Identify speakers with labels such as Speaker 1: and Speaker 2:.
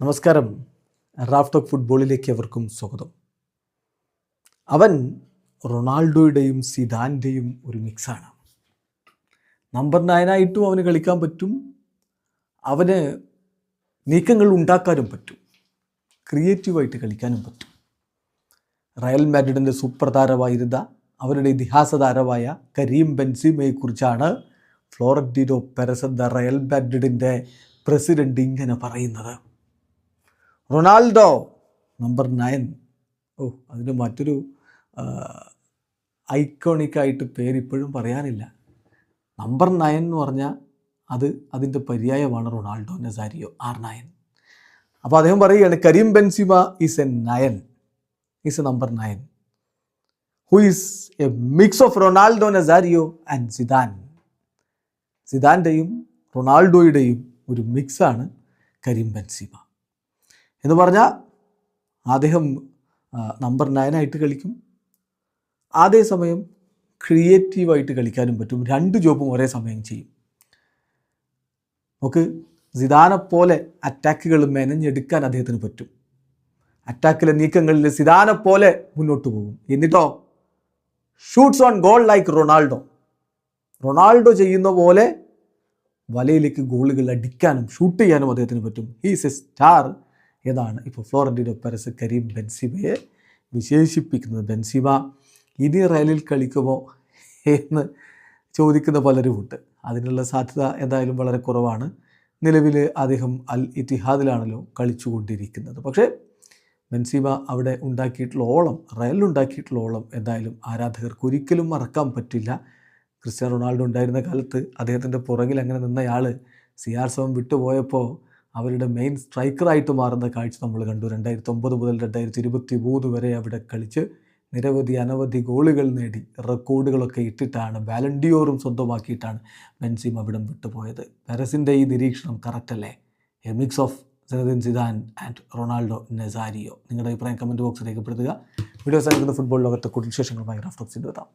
Speaker 1: നമസ്കാരം. Raf talk ഫുട്ബോളിലേക്ക് അവർക്കും സ്വാഗതം. അവൻ റൊണാൾഡോയുടെയും സിദാന്റെയും ഒരു മിക്സാണ്. നമ്പർ നയനായിട്ടും അവന് കളിക്കാൻ പറ്റും. അവന് നീക്കങ്ങൾ ഉണ്ടാക്കാനും പറ്റും. ക്രിയേറ്റീവായിട്ട് കളിക്കാനും പറ്റും. റയൽ മാഡ്രിഡിന്റെ സൂപ്പർ താരമായിരുന്ന അവരുടെ ഇതിഹാസ താരമായ കരീം ബെൻസിമയെക്കുറിച്ചാണ് ഫ്ലോറന്റീനോ പെരസ് എന്ന റയൽ മാഡ്രിഡിന്റെ പ്രസിഡന്റ് ഇങ്ങനെ പറയുന്നത്. റൊണാൾഡോ നമ്പർ നയൻ ഓ അതിന് മറ്റൊരു ഐക്കോണിക്കായിട്ട് പേരിപ്പോഴും പറയാനില്ല. നമ്പർ നയൻ എന്ന് പറഞ്ഞാൽ അത് അതിന്റെ പര്യായമാണ് റൊണാൾഡോ നസാരിയോ ആർ നയൻ അപ്പോൾ അദ്ദേഹം പറയുകയാണ് Karim Benzema is a nine is a number nine who is a mix of Ronaldo Nazario and Zidane. സിദാന്റെയും റൊണാൾഡോയുടെയും ഒരു മിക്സാണ് കരീം ബെൻസിമ. എന്ന് പറഞ്ഞാൽ അദ്ദേഹം നമ്പർ നയനായിട്ട് കളിക്കും. അതേസമയം ക്രിയേറ്റീവായിട്ട് കളിക്കാനും പറ്റും. രണ്ട് ജോബും ഒരേ സമയം ചെയ്യും. നമുക്ക് സിദാനെ പോലെ അറ്റാക്കുകൾ മെനഞ്ഞെടുക്കാൻ അദ്ദേഹത്തിന് പറ്റും. അറ്റാക്കിലെ നീക്കങ്ങളിൽ സിദാനെ പോലെ മുന്നോട്ട് പോകും. എന്നിട്ടോ shoots on goal like Ronaldo. Ronaldo ചെയ്യുന്ന പോലെ വലയിലേക്ക് ഗോളുകൾ അടിക്കാനും ഷൂട്ട് ചെയ്യാനും അദ്ദേഹത്തിന് പറ്റും. ഹീസ് എ സ്റ്റാർ ഏതാണ്? ഇപ്പോൾ ഫ്ലോറന്റിനോ പെരസ് കരീം ബെൻസിബയെ വിശേഷിപ്പിക്കുന്നത്. ബെൻസിമ ഇനി റയലിൽ കളിക്കുമോ എന്ന് ചോദിക്കുന്ന പലരുമുണ്ട്. അതിനുള്ള സാധ്യത എന്തായാലും വളരെ കുറവാണ്. നിലവിൽ അദ്ദേഹം അൽ ഇത്തിഹാദിലാണല്ലോ കളിച്ചുകൊണ്ടിരിക്കുന്നത്. പക്ഷേ ബെൻസിമ അവിടെ ഉണ്ടാക്കിയിട്ടുള്ള ഓളം റയലിലുണ്ടാക്കിയിട്ടുള്ള ഓളം എന്തായാലും ആരാധകർക്ക് ഒരിക്കലും മറക്കാൻ പറ്റില്ല. ക്രിസ്ത്യാനോ റൊണാൾഡോ ഉണ്ടായിരുന്ന കാലത്ത് അദ്ദേഹത്തിന്റെ പുറകിൽ അങ്ങനെ നിന്നയാൾ സി ആർ സെവൻ വിട്ടുപോയപ്പോൾ അവരുടെ മെയിൻ സ്ട്രൈക്കറായിട്ട് മാറുന്ന കാഴ്ച നമ്മൾ കണ്ടു. രണ്ടായിരത്തി ഒമ്പത് മുതൽ രണ്ടായിരത്തി ഇരുപത്തി മൂന്ന് വരെ അവിടെ കളിച്ച് നിരവധി അനവധി ഗോളുകൾ നേടി. റെക്കോർഡുകളൊക്കെ ഇട്ടിട്ടാണ് വാലണ്ടിയോറും സ്വന്തമാക്കിയിട്ടാണ് ബെൻസിം അവിടം വിട്ടുപോയത്. പെരസിന്റെ ഈ നിരീക്ഷണം കറക്റ്റല്ലേ a mix of Zinedine Zidane and Ronaldo Nazario. നിങ്ങളുടെ അഭിപ്രായം കമന്റ് ബോക്സിൽ രേഖപ്പെടുത്തുക. വീഡിയോ സാധിക്കുന്ന ഫുട്ബോൾ ലോകത്തെ കൂടുതൽ വിശേഷങ്ങളുമായി റാഫ്റ്റോക്സിന്റെ എത്താം